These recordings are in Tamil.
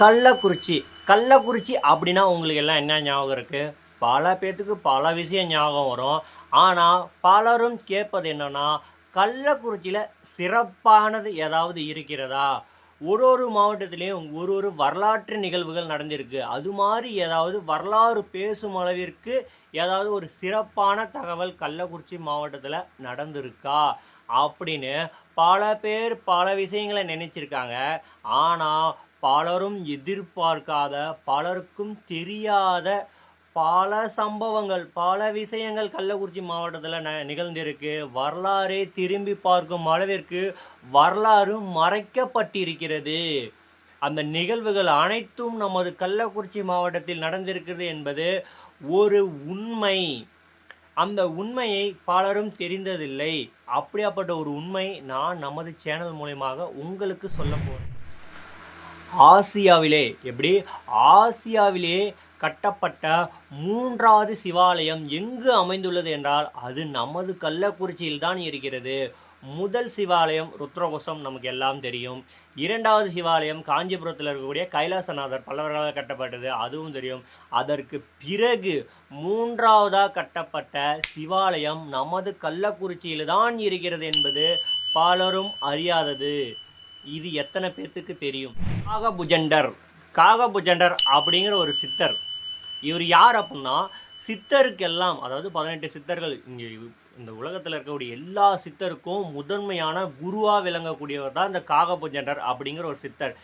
கள்ளக்குறிச்சி. கள்ளக்குறிச்சி அப்படின்னா உங்களுக்கு எல்லாம் என்ன ஞாபகம் இருக்குது பல பேர்த்துக்கு பல விஷயம் ஞாபகம் வரும். ஆனால் பலரும் கேட்பது என்னென்னா கள்ளக்குறிச்சியில் சிறப்பானது ஏதாவது இருக்கிறதா? ஒரு ஒரு மாவட்டத்திலையும் ஒரு ஒரு வரலாற்று நிகழ்வுகள் நடந்திருக்கு. அது மாதிரி ஏதாவது வரலாறு பேசும் அளவிற்கு ஏதாவது ஒரு சிறப்பான தகவல் கள்ளக்குறிச்சி மாவட்டத்தில் நடந்திருக்கா? அப்படின்னு பல பேர் பல விஷயங்களை நினச்சிருக்காங்க. ஆனால் பலரும் எதிர்பார்க்காத பலருக்கும் தெரியாத பல சம்பவங்கள் பல விஷயங்கள் கள்ளக்குறிச்சி மாவட்டத்தில் ந நிகழ்ந்திருக்கு. வரலாறே திரும்பி பார்க்கும் அளவிற்கு வரலாறு மறைக்கப்பட்டிருக்கிறது. அந்த நிகழ்வுகள் அனைத்தும் நமது கள்ளக்குறிச்சி மாவட்டத்தில் நடந்திருக்கிறது என்பது ஒரு உண்மை. அந்த உண்மையை பலரும் தெரிந்ததில்லை. அப்படியாப்பட்ட ஒரு உண்மை நான் நமது சேனல் மூலயமாக உங்களுக்கு சொல்ல போகிறேன் ஆசியாவிலே எப்படி? ஆசியாவிலே கட்டப்பட்ட மூன்றாவது சிவாலயம் எங்கு அமைந்துள்ளது என்றால் அது நமது கள்ளக்குறிச்சியில் தான் இருக்கிறது. முதல் சிவாலயம் ருத்ரகோசம் நமக்கு எல்லாம் தெரியும். இரண்டாவது சிவாலயம் காஞ்சிபுரத்தில் இருக்கக்கூடிய கைலாசநாதர் பல்லவர்களால் கட்டப்பட்டது அதுவும் தெரியும். அதற்கு பிறகு மூன்றாவதாக கட்டப்பட்ட சிவாலயம் நமது கள்ளக்குறிச்சியில் தான் இருக்கிறது என்பது பலரும் அறியாதது. இது எத்தனை பேர்த்துக்கு தெரியும்? காகபுஜண்டர். காகபுஜண்டர் அப்படிங்கிற ஒரு சித்தர். இவர் யார் அப்படின்னா சித்தருக்கெல்லாம் அதாவது பதினெட்டு சித்தர்கள் இங்கே இந்த உலகத்தில் இருக்கக்கூடிய எல்லா சித்தருக்கும் முதன்மையான குருவாக விளங்கக்கூடியவர் தான் இந்த காகபுஜண்டர் அப்படிங்கிற ஒரு சித்தர்.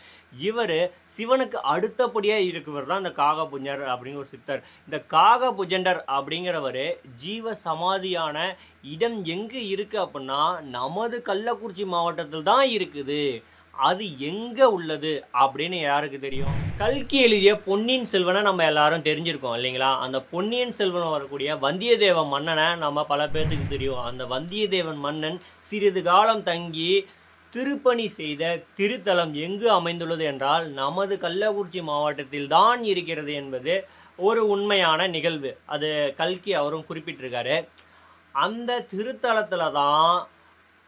இவர் சிவனுக்கு அடுத்தபடியாக இருக்கிறவர் தான் இந்த காகபுஞ்சர் அப்படிங்கிற ஒரு சித்தர். இந்த காகபுஜண்டர் அப்படிங்கிறவர் ஜீவ சமாதியான இடம் எங்கே இருக்குது அப்படின்னா நமது கள்ளக்குறிச்சி மாவட்டத்தில் தான் இருக்குது. அது எங்கே உள்ளது அப்படின்னு யாருக்கு தெரியும்? கல்கி எழுதிய பொன்னியின் செல்வனை நம்ம எல்லாரும் தெரிஞ்சிருக்கோம் இல்லைங்களா? அந்த பொன்னியின் செல்வன் வரக்கூடிய வந்தியத்தேவன் மன்னனை நம்ம பல பேர்த்துக்கு தெரியும். அந்த வந்தியத்தேவன் மன்னன் சிறிது காலம் தங்கி திருப்பணி செய்த திருத்தலம் எங்கு அமைந்துள்ளது என்றால் நமது கள்ளக்குறிச்சி மாவட்டத்தில் தான் இருக்கிறது என்பது ஒரு உண்மையான நிகழ்வு. அது கல்கி அவரும் குறிப்பிட்டிருக்காரு. அந்த திருத்தலத்தில் தான்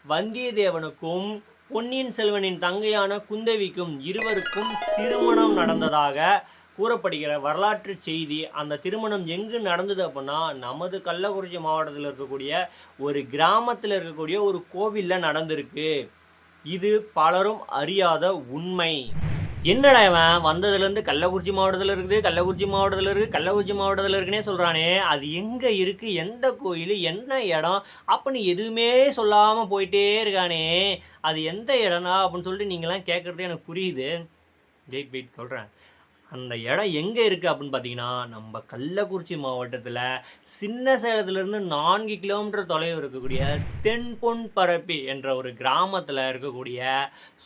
வந்தியத்தேவனுக்கும் பொன்னியின் செல்வனின் தங்கையான குந்தவிக்கும் இருவருக்கும் திருமணம் நடந்ததாக கூறப்படுகிற வரலாற்று செய்தி. அந்த திருமணம் எங்கு நடந்தது அப்படின்னா நமது கள்ளக்குறிச்சி மாவட்டத்தில் இருக்கக்கூடிய ஒரு கிராமத்தில் இருக்கக்கூடிய ஒரு கோவிலில் நடந்திருக்கு. இது பலரும் அறியாத உண்மை. என்னடா இவன்? வந்ததுலேருந்து கள்ளக்குறிச்சி மாவட்டத்தில் இருக்குது கள்ளக்குறிச்சி மாவட்டத்தில் இருக்குது கள்ளக்குறிச்சி மாவட்டத்தில் இருக்குன்னே சொல்கிறானே அது எங்கே இருக்குது எந்த கோயில்? என்ன இடம்? அப்படின்னு எதுவுமே சொல்லாமல் போயிட்டே இருக்கானே. அது எந்த இடம்னா அப்படின்னு சொல்லிட்டு நீங்களாம் கேட்குறது எனக்கு புரியுது. வெயிட் வெயிட் சொல்கிறேன் அந்த இடம் எங்கே இருக்குது அப்படின்னு பார்த்தீங்கன்னா நம்ம கள்ளக்குறிச்சி மாவட்டத்தில் சின்ன சேலத்துலேருந்து நான்கு கிலோமீட்டர் தொலைவு இருக்கக்கூடிய தென்பொன் பரப்பி என்ற ஒரு கிராமத்தில் இருக்கக்கூடிய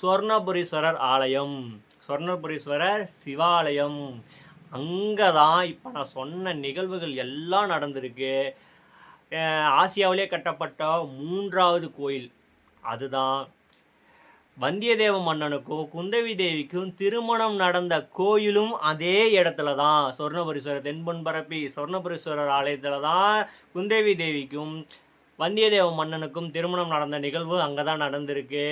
சொர்ணபுரீஸ்வரர் ஆலயம். சொர்ணபுரீஸ்வரர் சிவாலயம். அங்கே தான் இப்போ நான் சொன்ன நிகழ்வுகள் எல்லாம் நடந்திருக்கு. ஆசியாவிலே கட்டப்பட்ட மூன்றாவது கோயில். அதுதான் வந்தியத்தேவ மன்னனுக்கும் குந்தவி தேவிக்கும் திருமணம் நடந்த கோயிலும் அதே இடத்துல தான் சொர்ணபுரீஸ்வரர் தென்பொன்பரப்பி சொர்ணபுரீஸ்வரர் ஆலயத்தில் தான் குந்தவி தேவிக்கும் வந்தியத்தேவ மன்னனுக்கும் திருமணம் நடந்த நிகழ்வு அங்கே தான் நடந்திருக்கு.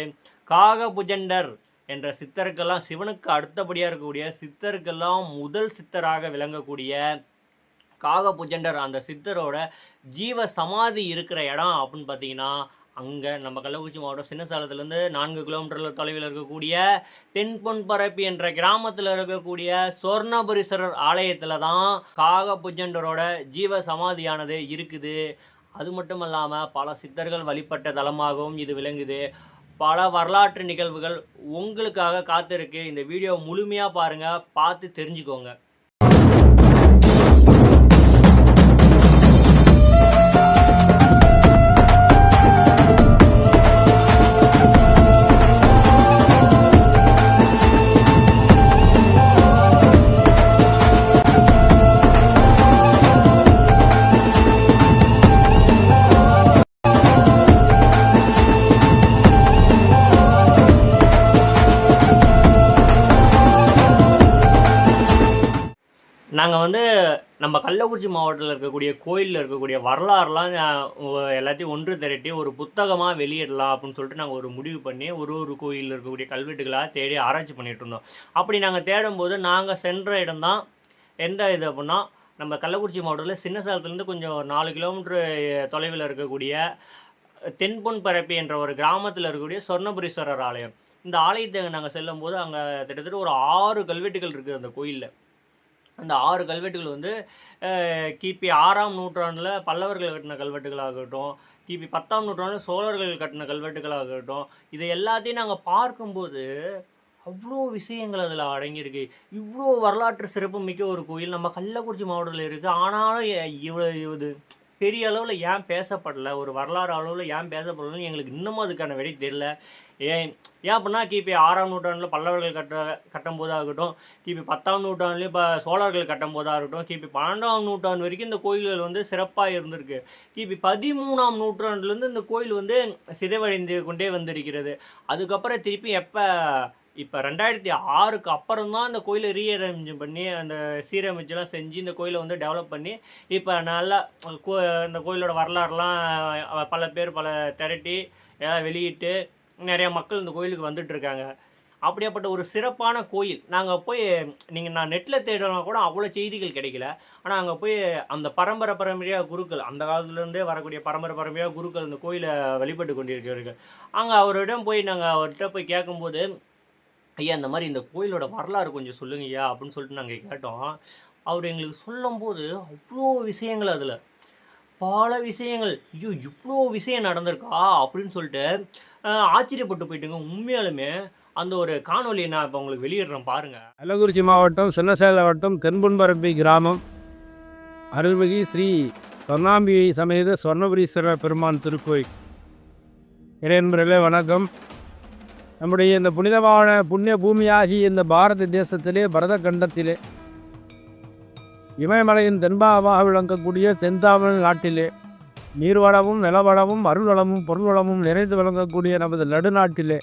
காகபுஜண்டர் என்ற சித்தருக்கெல்லாம் சிவனுக்கு அடுத்தபடியாக இருக்கக்கூடிய சித்தருக்கெல்லாம் முதல் சித்தராக விளங்கக்கூடிய காகபுஜண்டர் அந்த சித்தரோட ஜீவ சமாதி இருக்கிற இடம் அப்படின்னு பார்த்தீங்கன்னா அங்கே நம்ம கள்ளக்குறிச்சி மாவட்டம் சின்னசாலத்துலேருந்து நான்கு கிலோமீட்டர் தொலைவில் இருக்கக்கூடிய தென்பொன்பரப்பி என்ற கிராமத்தில் இருக்கக்கூடிய சொர்ணபுரீஸ்வரர் ஆலயத்தில் தான் காகபுஜண்டரோட ஜீவ சமாதியானது இருக்குது. அது மட்டும் இல்லாமல் பல சித்தர்கள் வழிபட்ட தலமாகவும் இது விளங்குது. பல வரலாற்று நிகழ்வுகள் உங்களுக்காக காத்திருக்கு. இந்த வீடியோ முழுமையாக பாருங்கள் பார்த்து தெரிஞ்சுக்கோங்க. நாங்கள் வந்து நம்ம கள்ளக்குறிச்சி மாவட்டத்தில் இருக்கக்கூடிய கோயிலில் இருக்கக்கூடிய வரலாறுலாம் எல்லாத்தையும் ஒன்று திரட்டி ஒரு புத்தகமாக வெளியிடலாம் அப்படின்னு சொல்லிட்டு நாங்கள் ஒரு முடிவு பண்ணி ஒரு ஒரு கோயிலில் இருக்கக்கூடிய கல்வெட்டுகளாக தேடி ஆராய்ச்சி பண்ணிட்டு இருந்தோம். அப்படி நாங்கள் தேடும்போது நாங்கள் சென்ற இடம்தான் எந்த இது அப்படின்னா நம்ம கள்ளக்குறிச்சி மாவட்டத்தில் சின்ன சேலத்துலேருந்து கொஞ்சம் நாலு கிலோமீட்டர் தொலைவில் இருக்கக்கூடிய தென்பொன் பரப்பி என்ற ஒரு கிராமத்தில் இருக்கக்கூடிய சொர்ணபுரீஸ்வரர் ஆலயம். இந்த ஆலயத்தை நாங்கள் செல்லும்போது அங்கே கிட்டத்தட்ட ஒரு ஆறு கல்வெட்டுகள் இருக்குது அந்த கோயிலில். அந்த ஆறு கல்வெட்டுகள் வந்து கிபி ஆறாம் நூற்றாண்டில் பல்லவர்கள் கட்டின கல்வெட்டுகளாகட்டும் கிபி பத்தாம் நூற்றாண்டில் சோழர்கள் கட்டின கல்வெட்டுகளாகட்டும் இது எல்லாத்தையும் நாங்கள் பார்க்கும்போது அவ்வளோ விஷயங்கள் அதில் அடங்கியிருக்கு. இவ்வளோ வரலாற்று சிறப்பு மிக்க ஒரு கோயில் நம்ம கள்ளக்குறிச்சி மாவட்டத்தில் இருக்குது ஆனாலும் இவ்வளோ இது பெரிய அளவில் ஏன் பேசப்படல? ஒரு வரலாறு அளவில் ஏன் பேசப்படலன்னு எங்களுக்கு இன்னமும் அதுக்கான விடை தெரியல. ஏன் ஏன் அப்படின்னா கிபி ஆறாம் நூற்றாண்டில் பல்லவர்கள் கட்ட கட்டும் இருக்கட்டும் கிபி பத்தாம் நூற்றாண்டுலேயும் இப்போ சோழர்கள் கட்டும் போதாக இருக்கட்டும் கிபி பன்னெண்டாம் நூற்றாண்டு வரைக்கும் இந்த கோயில்கள் வந்து சிறப்பாக இருந்திருக்கு. கிபி பதிமூணாம் நூற்றாண்டுலேருந்து இந்த கோயில் வந்து சிதைவடைந்து கொண்டே வந்திருக்கிறது. அதுக்கப்புறம் திருப்பி எப்போ இப்போ ரெண்டாயிரத்தி ஆறுக்கு அப்புறம் தான் அந்த கோயிலை ரீஅரேஞ்ச் பண்ணி அந்த சீரமைச்செல்லாம் செஞ்சு இந்த கோயிலை வந்து டெவலப் பண்ணி இப்போ நல்லா கோ இந்த கோயிலோட வரலாறுலாம் பல பேர் பல திரட்டி எல்லாம் வெளியிட்டு நிறைய மக்கள் இந்த கோயிலுக்கு வந்துட்டு இருக்காங்க அப்படியாப்பட்ட ஒரு சிறப்பான கோயில். நாங்கள் போய் நீங்கள் நான் நெட்டில் தேடினா கூட அவ்வளோ செய்திகள் கிடைக்கல. ஆனால் அங்கே போய் அந்த பரம்பரை பரம்பரையாக குருக்கள் அந்த காலத்துலேருந்தே வரக்கூடிய பரம்பரை பரம்பரையாக குருக்கள் இந்த கோயிலை வழிபட்டு கொண்டிருக்கிறார்கள் அங்கே அவரிடம் போய் நாங்கள் அவர்கிட்ட போய் கேட்கும்போது ஐயா இந்த மாதிரி இந்த கோயிலோட வரலாறு கொஞ்சம் சொல்லுங்க ஐயா அப்படின்னு சொல்லிட்டு நாங்கள் கேட்டோம். அவர் எங்களுக்கு சொல்லும்போது அவ்வளோ விஷயங்கள் அதில். பல விஷயங்கள். ஐயோ இவ்வளோ விஷயம் நடந்திருக்கா அப்படின்னு சொல்லிட்டு ஆச்சரியப்பட்டு போயிட்டுங்க. உண்மையாலுமே அந்த ஒரு காணொலியை நான் இப்போ உங்களுக்கு வெளியிடுறேன் பாருங்கள் கள்ளக்குறிச்சி மாவட்டம் சின்னசேல வட்டம் தென்பொன்பரப்பி கிராமம். அருள்மிகு ஸ்ரீ சொர்ணாம்பிகை சமேத சொர்ணபுரீஸ்வரர் பெருமான் திருக்கோயில். இறையன்பர்களே வணக்கம். நம்முடைய இந்த புனிதமான புண்ணிய பூமியாகி இந்த பாரத தேசத்திலே பரத கண்டத்திலே இமயமலையின் தென்பாகமாக விளங்கக்கூடிய செந்தாமல் நாட்டிலே நீர்வளமும் நிலவளமும் அருள்வளமும் பொருள்வளமும் நிறைந்து விளங்கக்கூடிய நமது நடுநாட்டிலே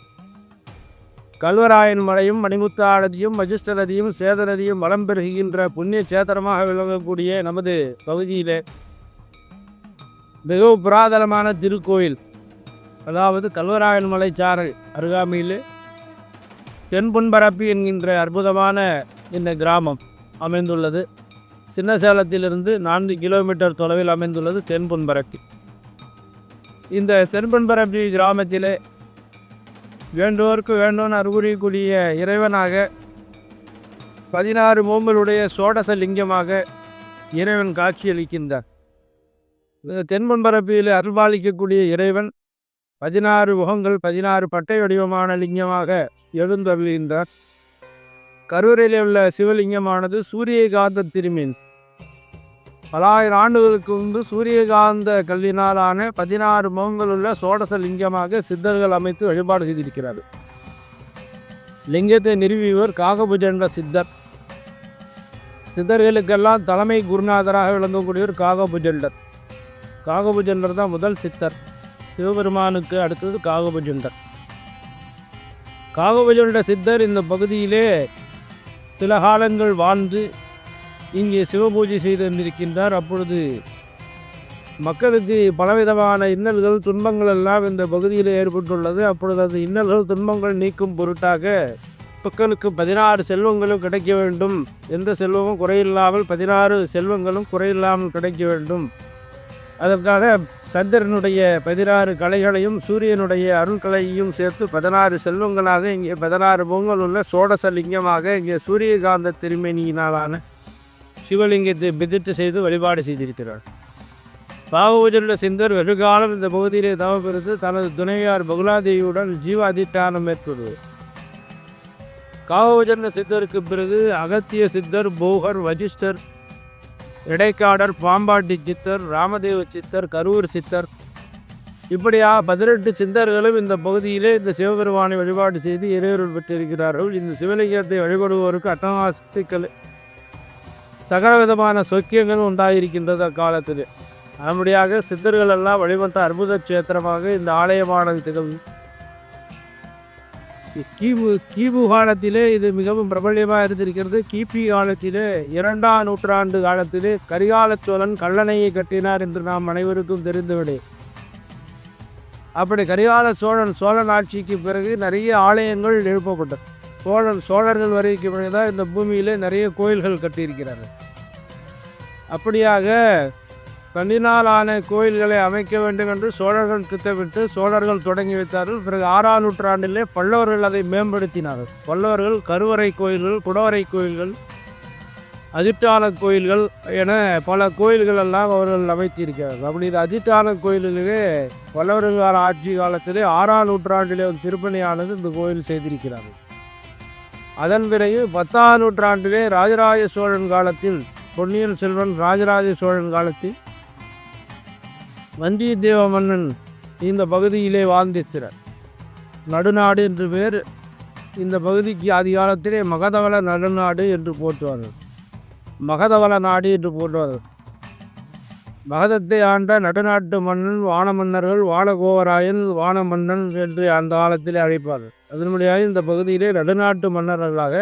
கல்வராயன் மலையும் மணிமுத்தா நதியும் மஜிஸ்ட நதியும் சேத நதியும் வளம் பெறுகின்ற புண்ணிய சேத்திரமாக விளங்கக்கூடிய நமது பகுதியிலே மிகவும் புராதனமான திருக்கோயில். அதாவது கல்வராயன் மலைச்சாறு அருகாமையில் தென்புன்பரப்பி என்கின்ற அற்புதமான இந்த கிராமம் அமைந்துள்ளது. சின்ன சேலத்திலிருந்து நான்கு கிலோமீட்டர் தொலைவில் அமைந்துள்ளது தென்புன்பரப்பி. இந்த சென்பொன்பரப்பி கிராமத்திலே வேண்டோருக்கு வேண்டும் அறிகுறிக்கூடிய இறைவனாக பதினாறு மோம்பலுடைய சோடச லிங்கமாக இறைவன் காட்சியளிக்கின்றார். இந்த தென்பன்பரப்பியில் அருள்பாலிக்கக்கூடிய இறைவன் பதினாறு முகங்கள் பதினாறு பட்டை வடிவமான லிங்கமாக எழுந்தருளுகின்றார் கரூரில் உள்ள சிவலிங்கமானது சூரியகாந்த திருமீன். பலாயிரம் ஆண்டுகளுக்கு முன்பு சூரியகாந்த கல்லினாலான பதினாறு முகங்களுள்ள சோடச லிங்கமாக சித்தர்கள் அமைத்து வழிபாடு செய்திருக்கிறார்கள். லிங்கத்தை நிறுவியவர் காகபுஜண்ட சித்தர். சித்தர்களுக்கெல்லாம் தலைமை குருநாதராக விளங்கக்கூடியவர் காகபுஜண்டர். காகபுஜண்டர் தான் முதல் சித்தர். சிவபெருமானுக்கு அடுத்தது காகபஜுண்டர் காகபஜுண்ட சித்தர் இந்த பகுதியிலே சில காலங்கள் வாழ்ந்து இங்கே சிவபூஜை செய்து வந்திருக்கின்றார். அப்பொழுது மக்களுக்கு பலவிதமான இன்னல்கள் துன்பங்கள் எல்லாம் இந்த பகுதியில் ஏற்பட்டுள்ளது. அப்பொழுது அது இன்னல்கள் துன்பங்கள் நீக்கும் பொருட்டாக மக்களுக்கு பதினாறு செல்வங்களும் கிடைக்க வேண்டும். எந்த செல்வமும் குறையில்லாமல் பதினாறு செல்வங்களும் குறையில்லாமல் கிடைக்க வேண்டும். அதற்காக சந்திரனுடைய பதினாறு கலைகளையும் சூரியனுடைய அருள்கலையையும் சேர்த்து பதினாறு செல்வங்களாக இங்கே பதினாறு பொங்கல் உள்ள சோடசலிங்கமாக இங்கே சூரியகாந்த திருமணியினாலான சிவலிங்கத்தை பிதிட்டு செய்து வழிபாடு செய்திருக்கிறார். பாகவஜருடைய சிந்தர் வெகுகாலம் இந்த பகுதியிலே தவப்பெறுத்து தனது துணைவியார் பகுலாதேவியுடன் ஜீவ அதிஷ்டானம் மேற்கொள்வது. காகவஜன சித்தருக்கு பிறகு அகத்திய சித்தர் போகர் வஜிஷ்டர் இடைக்காடர் பாம்பாட்டி சித்தர் ராமதேவ சித்தர் கரூர் சித்தர். இப்படியா பதினெட்டு சித்தர்களும் இந்த பகுதியிலே இந்த சிவபெருமானை வழிபாடு செய்து இறைவர்கள் பெற்றிருக்கிறார்கள். இந்த சிவலிங்கத்தை வழிபடுவோருக்கு அட்டமாசக்திகள் சகல விதமான சொக்கியங்களும் உண்டாயிருக்கின்றது அக்காலத்தில் அதன்படியாக சித்தர்கள் எல்லாம் வழிபட்ட அற்புத கஷேத்திரமாக இந்த ஆலயமானது திகழும். கிபு கிபு காலத்திலே இது மிகவும் பிரபல்யமாக இருந்திருக்கிறது. கிபி காலத்திலே இரண்டாம் நூற்றாண்டு காலத்திலே கரிகால சோழன் கல்லணையை கட்டினார் என்று நாம் அனைவருக்கும் தெரிந்துவிடு அப்படி கரிகால சோழன் சோழன் ஆட்சிக்கு பிறகு நிறைய ஆலயங்கள் எழுப்பப்பட்டது. சோழன் சோழர்கள் வரைக்கும் தான் இந்த பூமியிலே நிறைய கோயில்கள் கட்டியிருக்கிறார்கள். அப்படியாக கண்ணினாலான கோயில்களை அமைக்க வேண்டும் என்று சோழர்கள் திட்டமிட்டு சோழர்கள் தொடங்கி வைத்தார்கள். பிறகு ஆறாம் நூற்றாண்டிலே பல்லவர்கள் அதை மேம்படுத்தினார்கள். பல்லவர்கள் கருவறை கோயில்கள் குடவரை கோயில்கள் அதிட்டான கோயில்கள் என பல கோயில்களெல்லாம் அவர்கள் அமைத்திருக்கிறார்கள். அப்படி இந்த அதிட்டான கோயில்களே பல்லவர்கள் ஆட்சி காலத்திலே ஆறாம் நூற்றாண்டிலே ஒரு திருப்பணியானது இந்த கோயில் செய்திருக்கிறார்கள். அதன் பிறகு பத்தாம் நூற்றாண்டிலே ராஜராஜ சோழன் காலத்தில் பொன்னியின் செல்வன் ராஜராஜ சோழன் காலத்தில் வந்தியத்தேவ மன்னன் இந்த பகுதியிலே வாழ்ந்திருக்கிறார். நடுநாடு என்று பேர் இந்த பகுதிக்கு அதிகாலத்திலே மகதவள நடுநாடு என்று போற்றுவார்கள். மகதவள நாடு என்று போற்றுவார்கள். மகதத்தை ஆண்ட நடுநாட்டு மன்னன் வான மன்னர்கள் வானகோவராயன் வான மன்னன் என்று அந்த காலத்திலே அழைப்பார்கள். அதனுடைய இந்த பகுதியிலே நடுநாட்டு மன்னர்களாக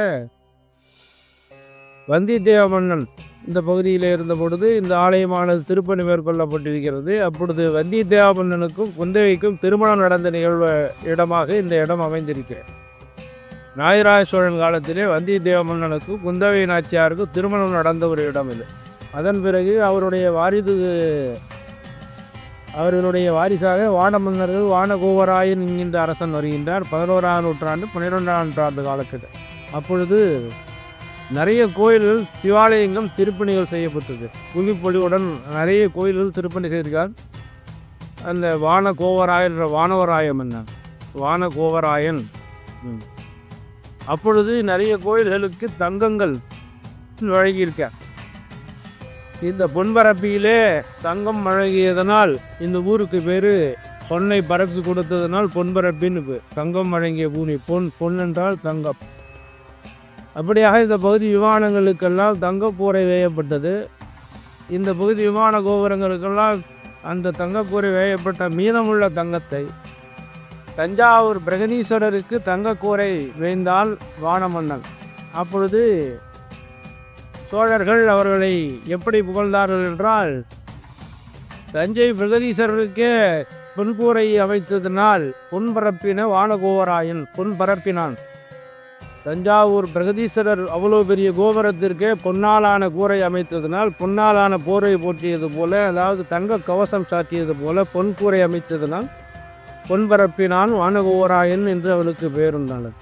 வந்தியத்தேவ மன்னன் இந்த பகுதியில் இருந்த பொழுது இந்த ஆலயமானது திருப்பணி மேற்கொள்ளப்பட்டிருக்கிறது. அப்பொழுது வந்தியத்தேவமன்னனுக்கும் குந்தவைக்கும் திருமணம் நடந்த நிகழ்வு இடமாக இந்த இடம் அமைந்திருக்கிறது நாயராஜ சோழன் காலத்திலே வந்தியத்தேவ மன்னனுக்கும் குந்தவை நாச்சியாருக்கும் திருமணம் நடந்த ஒரு இடம் இது. அதன் பிறகு அவருடைய வாரிது அவர்களுடைய வாரிசாக வானமன்னர்கள் வானகோவராயன் என்கின்ற அரசன் வருகின்றார். பதினோராம் நூற்றாண்டு பன்னிரெண்டாம் நூற்றாண்டு காலத்தில் அப்பொழுது நிறைய கோயில்கள் சிவாலயங்களும் திருப்பணிகள் செய்யப்பட்டது. புலிப்பொலிவுடன் நிறைய கோயில்கள் திருப்பணி செய்திருக்கார் அந்த வான கோவராயன்ற வானவராயம் என்ன? வான கோவராயன் அப்பொழுது நிறைய கோயில்களுக்கு தங்கங்கள் வழங்கியிருக்கார். இந்த பொன்பரப்பியிலே தங்கம் வழங்கியதனால் இந்த ஊருக்கு பேர் பொன்னை பரப்பு கொடுத்ததனால் பொன்பரப்பின்னு தங்கம் வழங்கிய பூமி பொன் பொன் என்றால் தங்கம். அப்படியாக இந்த பகுதி விமானங்களுக்கெல்லாம் தங்கக்கூரை வேயப்பட்டது. இந்த பகுதி விமான கோபுரங்களுக்கெல்லாம் அந்த தங்கக்கூரை வேயப்பட்ட மீதமுள்ள தங்கத்தை தஞ்சாவூர் பிரகதீஸ்வரருக்கு தங்கக்கூரை வேய்ந்தால் வானமன்னன். அப்பொழுது சோழர்கள் அவர்களை எப்படி புகழ்ந்தார்கள் என்றால் தஞ்சை பிரகதீஸ்வரருக்கே பொன்கூரை அமைத்ததினால் பொன்பரப்பின வானகோவராயன் பொன்பரப்பினான் தஞ்சாவூர் பிரகதீஸ்வரர் அவ்வளோ பெரிய கோபுரத்திற்கே பொன்னாலான கூரை அமைத்ததினால் பொன்னாலான போரை போற்றியது போல அதாவது தங்க கவசம் சாட்டியது போல பொன் கூரை அமைத்ததினால் பொன்பரப்பினான் வானகோவராயன் என்று அவனுக்கு பேருண்டானது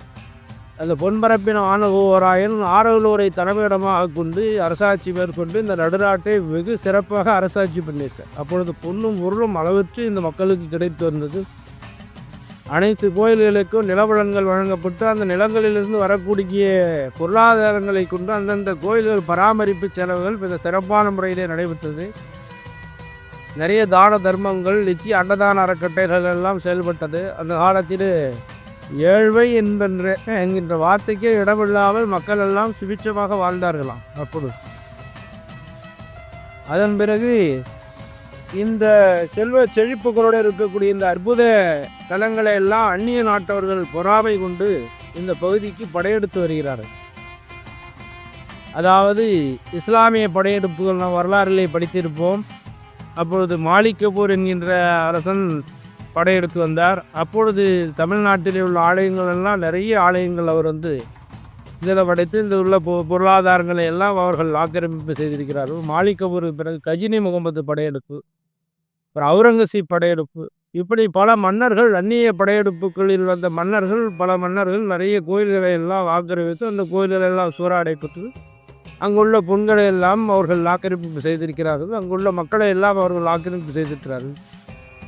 அந்த பொன்பரப்பின வானகோவராயன் ஆரவலூரை தலைமையிடமாக கொண்டு அரசாட்சி மேற்கொண்டு இந்த நடுநாட்டை வெகு சிறப்பாக அரசாட்சி பண்ணியிருக்கார் அப்பொழுது பொண்ணும் பொருளும் அளவிற்று இந்த மக்களுக்கு கிடைத்து வந்தது அனைத்து கோயில்களுக்கும் நிலவளங்கள் வழங்கப்பட்டு அந்த நிலங்களிலிருந்து வரக்கூடிய பொருளாதாரங்களை கொண்டு அந்தந்த கோயில்கள் பராமரிப்பு செலவுகள் மிக சிறப்பான முறையிலே நடைபெற்றது. நிறைய தான தர்மங்கள் நித்திய அன்னதான அறக்கட்டைகள் எல்லாம் செயல்பட்டது. அந்த காலத்தில் ஏழ்மை என்கின்ற என்கின்ற வார்த்தைக்கே இடமில்லாமல் மக்கள் எல்லாம் சுபிட்சமாக வாழ்ந்தார்களாம் அப்பொழுது. அதன் பிறகு இந்த செல்வ செழிப்புகளோடு இருக்கக்கூடிய இந்த அற்புத தலங்களை எல்லாம் அந்நிய நாட்டவர்கள் பொறாமை கொண்டு இந்த பகுதிக்கு படையெடுத்து வருகிறார்கள். அதாவது இஸ்லாமிய படையெடுப்புகள் நாம் வரலாறிலே படித்திருப்போம். அப்பொழுது மாலிக் கபூர் என்கின்ற அரசன் படையெடுத்து வந்தார். அப்பொழுது தமிழ்நாட்டில் உள்ள ஆலயங்கள் எல்லாம் நிறைய ஆலயங்கள் அவர் வந்து இதில் படைத்து இந்த உள்ள பொ பொருளாதாரங்களை எல்லாம் அவர்கள் ஆக்கிரமிப்பு செய்திருக்கிறார்கள். மாலிக் பிறகு கஜினி முகமது படையெடுப்பு. அப்புறம் அவுரங்கசீப் படையெடுப்பு. இப்படி பல மன்னர்கள் அந்நிய படையெடுப்புகளில் வந்த மன்னர்கள் பல மன்னர்கள் நிறைய கோயில்களை எல்லாம் ஆக்கிரமித்து அந்த கோயில்களை எல்லாம் சூறாடைப்பட்டு அங்குள்ள புண்களை எல்லாம் அவர்கள் ஆக்கிரமிப்பு செய்திருக்கிறார்கள். அங்குள்ள மக்களை எல்லாம் அவர்கள் ஆக்கிரமிப்பு செய்திருக்கிறார்கள்.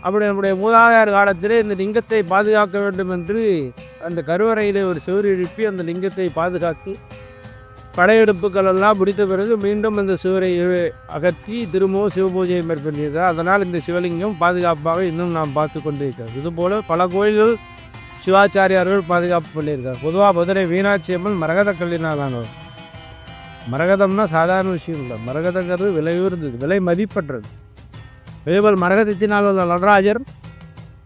அப்படி நம்முடைய மூதாதையார் காலத்திலே இந்த லிங்கத்தை பாதுகாக்க வேண்டும் என்று அந்த கருவறையிலே ஒரு சுவர் எழுப்பி அந்த லிங்கத்தை பாதுகாத்து படையெடுப்புகள் எல்லாம் முடித்த பிறகு மீண்டும் அந்த சுவரை அகற்றி திரும்பவும் சிவபூஜையை மேற்கொண்டிருக்கிறது அதனால் இந்த சிவலிங்கம் பாதுகாப்பாக இன்னும் நாம் பார்த்து கொண்டிருக்கிறோம் இதுபோல் பல கோயில்கள் சிவாச்சாரியார்கள் பாதுகாப்பு பண்ணியிருக்கார். பொதுவாக மதுரை மீனாட்சி அம்மன் மரகத கல்லினாலானவர். மரகதம்னா சாதாரண விஷயம் இல்லை. மரகதங்கிறது விலையுறுந்தது விலை மதிப்பற்றது. இதேபோல் மரகதத்தினால் உள்ள நடராஜர்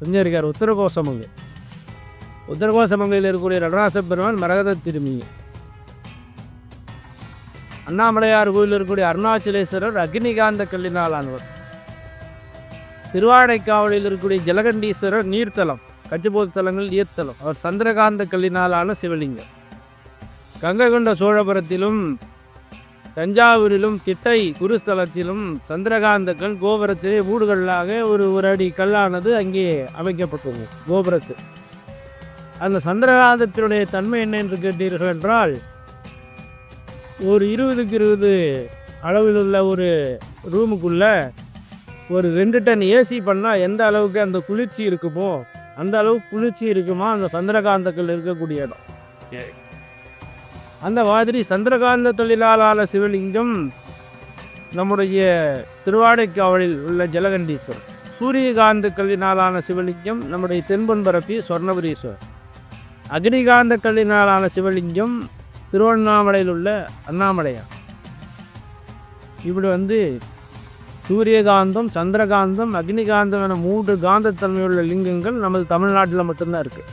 செஞ்சிருக்கார் உத்தரகோசம் அங்கு உத்தரகோசமங்கையில் இருக்கக்கூடிய நடராச பெருமான் மரகத திரும்பிங்க அண்ணாமலையார் கோயிலில் இருக்கக்கூடிய அருணாச்சலேஸ்வரர் அக்னிகாந்த கல்லினாலானவர் திருவாடைக்காவலில் இருக்கக்கூடிய ஜலகண்டீஸ்வரர் நீர்த்தலம் கட்டுப்போக்கு தலங்கள் நீர்த்தலம். அவர் சந்திரகாந்த கல்லினாலான சிவலிங்கம். கங்கை கொண்ட சோழபுரத்திலும் தஞ்சாவூரிலும் திட்டை குருஸ்தலத்திலும் சந்திரகாந்த கல் கோபுரத்திலே ஊடுகல்லாக ஒரு ஒரு அடி கல்லானது அங்கே அமைக்கப்பட்டுள்ளது கோபுரத்தில் அந்த சந்திரகாந்தத்தினுடைய தன்மை என்ன என்று கேட்டீர்கள் என்றால் ஒரு இருபதுக்கு இருபது அளவில் உள்ள ஒரு ரூமுக்குள்ள ஒரு ரெண்டு டன் ஏசி பண்ணால் எந்த அளவுக்கு அந்த குளிர்ச்சி இருக்குமோ அந்த அளவுக்கு குளிர்ச்சி இருக்குமா அந்த சந்திரகாந்தத்தில் இருக்கக்கூடிய இடம். அந்த மாதிரி சந்திரகாந்த தொழிலாளான சிவலிங்கம் நம்முடைய திருவாடைக்காவலில் உள்ள ஜலகண்டீஸ்வரர். சூரியகாந்த கல்லினாலான சிவலிங்கம் நம்முடைய தென்பன்பரப்பி சொர்ணபுரீஸ்வரர். அக்னிகாந்த கல்லினாலான சிவலிங்கம் திருவண்ணாமலையில் உள்ள அண்ணாமலையார் இப்படி வந்து சூரியகாந்தம் சந்திரகாந்தம் அக்னிகாந்தம் என மூன்று காந்தத்தன்மையுள்ள லிங்கங்கள் நமது தமிழ்நாட்டில் மட்டும்தான் இருக்குது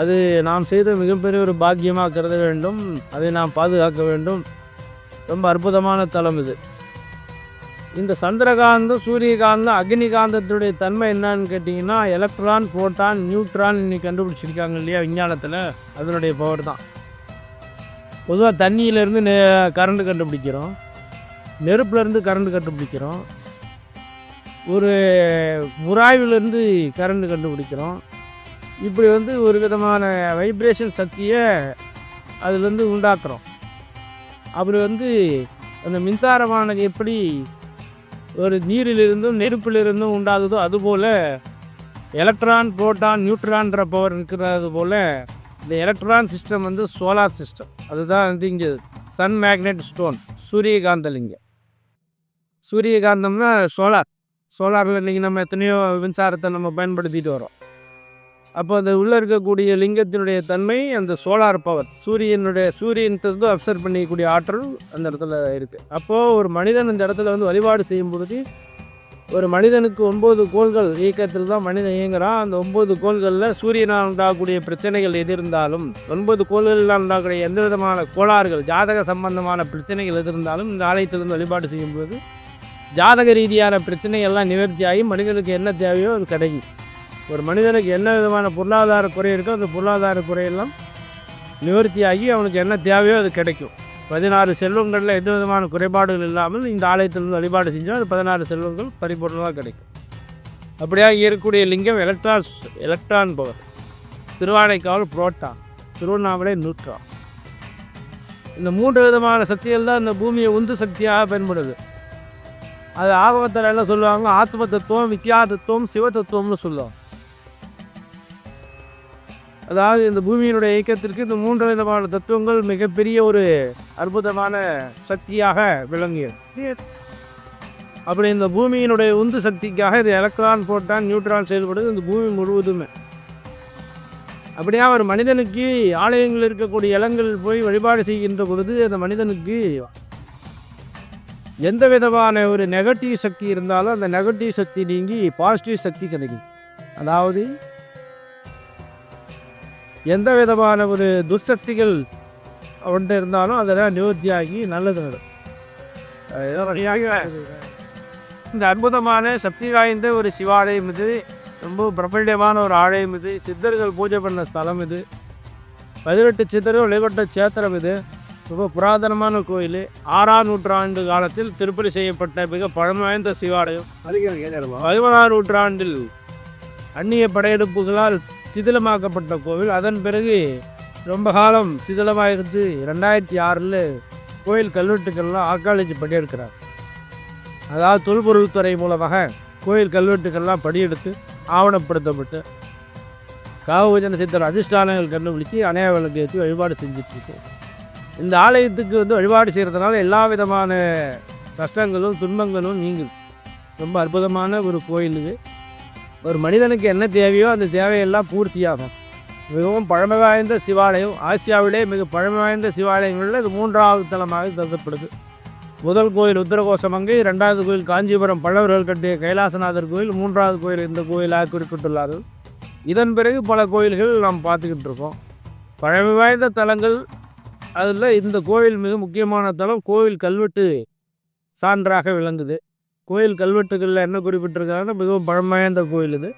அது நாம் செய்த மிகப்பெரிய ஒரு பாக்கியமாக கருத வேண்டும். அதை நாம் பாதுகாக்க வேண்டும். ரொம்ப அற்புதமான தலம் இது. இந்த சந்திரகாந்தம் சூரியகாந்தம் அக்னிகாந்தத்துடைய தன்மை என்னன்னு கேட்டிங்கன்னா எலக்ட்ரான் புரோட்டான் நியூட்ரான் இன்னைக்கு கண்டுபிடிச்சிருக்காங்க இல்லையா விஞ்ஞானத்தில்? அதனுடைய பவர் தான். பொதுவாக தண்ணியிலேருந்து நெ கரண்ட் கண்டுபிடிக்கிறோம். நெருப்புலேருந்து கரண்ட் கண்டுபிடிக்கிறோம். ஒரு உராய்விலேருந்து கரண்ட் கண்டுபிடிக்கிறோம். இப்படி வந்து ஒரு விதமான வைப்ரேஷன் சக்தியை அதுலேருந்து உண்டாக்குறோம். அப்படி வந்து அந்த மின்சாரமானது எப்படி ஒரு நீரிலிருந்தும் நெருப்பிலிருந்தும் உண்டாகுதோ அதுபோல் எலக்ட்ரான் புரோட்டான் நியூட்ரான்ற பவர் இருக்கிறது போல் இந்த எலக்ட்ரான் சிஸ்டம் வந்து சோலார் சிஸ்டம் அதுதான் வந்து இங்கே சன் மேக்னெட் ஸ்டோன் சூரியகாந்தலிங்கம் சூரியகாந்தம்னா சோலார் சோலாரில் இன்றைக்கி நம்ம எத்தனையோ மின்சாரத்தை நம்ம பயன்படுத்திட்டு வரோம் அப்போ அந்த உள்ளே இருக்கக்கூடிய லிங்கத்தினுடைய தன்மை அந்த சோலார் பவர் சூரியனுடைய சூரியன்றது அப்சர்வ் பண்ணிக்கக்கூடிய ஆற்றல் அந்த இடத்துல இருக்குது அப்போது ஒரு மனிதன் இந்த இடத்துல வந்து வழிபாடு செய்யும் பொழுது ஒரு மனிதனுக்கு ஒன்பது கோள்கள் இயக்கத்தில் தான் மனிதன் இயங்குகிறான் அந்த ஒன்பது கோள்களில் சூரியனால் உண்டாகக்கூடிய பிரச்சனைகள் எது இருந்தாலும் ஒன்பது கோள்களில் உண்டாகக்கூடிய எந்த விதமான கோளாறுகள் ஜாதக சம்பந்தமான பிரச்சனைகள் எது இருந்தாலும் இந்த ஆலயத்திலிருந்து வழிபாடு செய்யும்போது ஜாதக ரீதியான பிரச்சனை எல்லாம் நிவர்த்தியாகி மனிதனுக்கு என்ன தேவையோ அது கிடைக்கும். ஒரு மனிதனுக்கு என்ன விதமான பொருளாதார குறை இருக்கோ அந்த பொருளாதார குறையெல்லாம் நிவர்த்தியாகி அவனுக்கு என்ன தேவையோ அது கிடைக்கும். பதினாறு செல்வங்களில் எந்த விதமான குறைபாடுகள் இல்லாமல் இந்த ஆலயத்திலிருந்து வழிபாடு செஞ்சால் அது பதினாறு செல்வங்கள் பரிபூர்ணமாக கிடைக்கும். அப்படியாக இருக்கக்கூடிய லிங்கம் electron electron power. Thiruvanaikaval proton Thiruvannamalai நூற்றா இந்த மூன்று விதமான சக்திகள் தான் இந்த பூமியை உந்து சக்தியாக பயன்படுது. அது ஆகமத்தில் என்ன சொல்லுவாங்க? ஆத்ம தத்துவம் வித்யா தத்துவம் சிவ தத்துவம்னு சொல்லுவாங்க. அதாவது இந்த பூமியினுடைய இயக்கத்திற்கு இந்த மூன்று விதமான தத்துவங்கள் மிகப்பெரிய ஒரு அற்புதமான சக்தியாக விளங்கியது. அப்படி இந்த பூமியினுடைய உந்து சக்திக்காக இது எலக்ட்ரான் போட்டான் நியூட்ரான் செயல்படுது இந்த பூமி முழுவதுமே. அப்படியா ஒரு மனிதனுக்கு ஆலயங்களில் இருக்கக்கூடிய இலங்கள் போய் வழிபாடு செய்கின்ற பொழுது அந்த மனிதனுக்கு எந்த விதமான ஒரு நெகட்டிவ் சக்தி இருந்தாலும் அந்த நெகட்டிவ் சக்தி நீங்கி பாசிட்டிவ் சக்தி கிடைக்கும். அதாவது எந்த விதமான ஒரு துர்சக்திகள் அவன்கிட்ட இருந்தாலும் அதெல்லாம் நிவர்த்தியாகி நல்லது நடக்கும். இந்த அற்புதமான சக்தி வாய்ந்த ஒரு சிவாலயம் இது. ரொம்ப பிரபல்யமான ஒரு ஆலயம் இது. சித்தர்கள் பூஜை பண்ண ஸ்தலம் இது. பதினெட்டு சித்தர்கள் வழிபட்ட சேத்திரம் இது. ரொம்ப புராதனமான கோயில். ஆறாம் நூற்றாண்டு காலத்தில் திருப்பதி செய்யப்பட்ட மிக பழமை வாய்ந்த சிவாலயம். பதிமூணாம் நூற்றாண்டில் அந்நிய படையெடுப்புகளால் சிதிலமாக்கப்பட்ட கோவில். அதன் பிறகு ரொம்ப காலம் சிதிலமாகிருந்து ரெண்டாயிரத்தி ஆறில் கோயில் கல்வெட்டுக்கள்லாம் ஆர்காலஜி படியெடுக்கிறார் அதாவது தொல்பொருள்துறை மூலமாக கோயில் கல்வெட்டுக்கள்லாம் படியெடுத்து ஆவணப்படுத்தப்பட்டு காவஜன சித்தர் அதிஷ்டானங்கள் கண்டுபிடிச்சி அணைய விளக்கு ஏற்றி வழிபாடு செஞ்சிட்ருக்கோம். இந்த ஆலயத்துக்கு வந்து வழிபாடு செய்கிறதுனால எல்லா விதமான கஷ்டங்களும் துன்பங்களும் நீங்கும். ரொம்ப அற்புதமான ஒரு கோயில் இது. ஒரு மனிதனுக்கு என்ன தேவையோ அந்த சேவையெல்லாம் பூர்த்தியாகும். மிகவும் பழமை வாய்ந்த சிவாலயம் ஆசியாவிலே மிக பழமை வாய்ந்த சிவாலயங்களில் இது மூன்றாவது தலமாக கருதப்படுது. முதல் கோயில் உத்தரகோசமங்கை ரெண்டாவது கோயில் காஞ்சிபுரம் பல்லவர்கள் கட்டிய கைலாசநாதர் கோயில் மூன்றாவது கோயில் இந்த கோயிலாக குறிப்பிட்டுள்ளார்கள் இதன் பிறகு பல கோயில்கள் நாம் பார்த்துக்கிட்டு இருக்கோம். பழமை வாய்ந்த தலங்கள் அதில் இந்த கோயில் மிக முக்கியமான தலம் கோவில் கல்வெட்டு சான்றாக விளங்குது. கோயில் கல்வெட்டுகளில் என்ன குறிப்பிட்டிருக்காங்கன்னா மிகவும் பழமையாந்த கோயில் இது.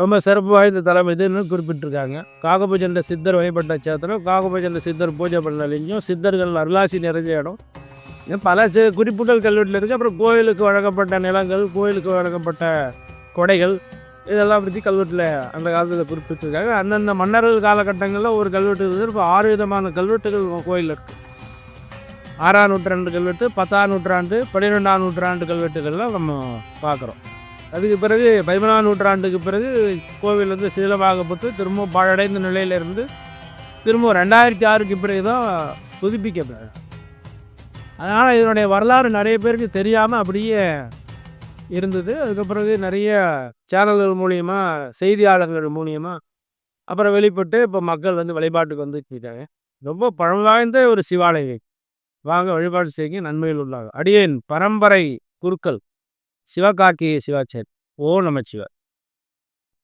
ரொம்ப சிறப்பு வாய்ந்த தலம் இதுன்னு குறிப்பிட்டிருக்காங்க. காகபஜண்ட சித்தர் வழிபட்ட சேத்திரம் காகபஜண்ட சித்தர் பூஜை பண்ண லிங்கம் சித்தர்கள் அருளாசி நிறைஞ்ச இடம். பல சி குறிப்புகள் கல்வெட்டில் இருக்குது அப்புறம் கோயிலுக்கு வழங்கப்பட்ட நிலங்கள் கோயிலுக்கு வழங்கப்பட்ட கொடைகள் இதெல்லாம் பற்றி கல்வெட்டில் அந்த காலத்தில் குறிப்பிட்டிருக்காங்க. அந்தந்த மன்னர்கள் காலகட்டங்களில் ஒரு கல்வெட்டு இருக்குது இப்போ ஆறு விதமான கல்வெட்டுகள் கோயிலில் இருக்குது ஆறாம் நூற்றாண்டு கல்வெட்டு பத்தாம் நூற்றாண்டு பன்னிரெண்டாம் நூற்றாண்டு கல்வெட்டுகள்லாம் நம்ம பார்க்குறோம். அதுக்கு பிறகு பதிமூணாம் நூற்றாண்டுக்கு பிறகு கோவில் வந்து சீலமாகப்பட்டு திரும்ப பாழடைந்த நிலையிலிருந்து திரும்ப ரெண்டாயிரத்தி ஆறுக்கு பிறகு தான் புதுப்பிக்கப்பட்டது. அதனால் இதனுடைய வரலாறு நிறைய பேருக்கு தெரியாமல் அப்படியே இருந்தது. அதுக்கு பிறகு நிறைய சேனல்கள் மூலியமாக செய்தியாளர்கள் மூலியமாக அப்புறம் வெளிப்பட்டு இப்போ மக்கள் வந்து வழிபாட்டுக்கு வந்துட்டு இருக்காங்க. ரொம்ப பழம் வாய்ந்த ஒரு சிவாலயம் வாங்க வழிபாடு செய்ய நன்மையில் உள்ளாக அடியேன் பரம்பரை குருக்கள். சிவகார்த்திகேய சிவாச்சாரி. ஓ நமச்சிவாய்.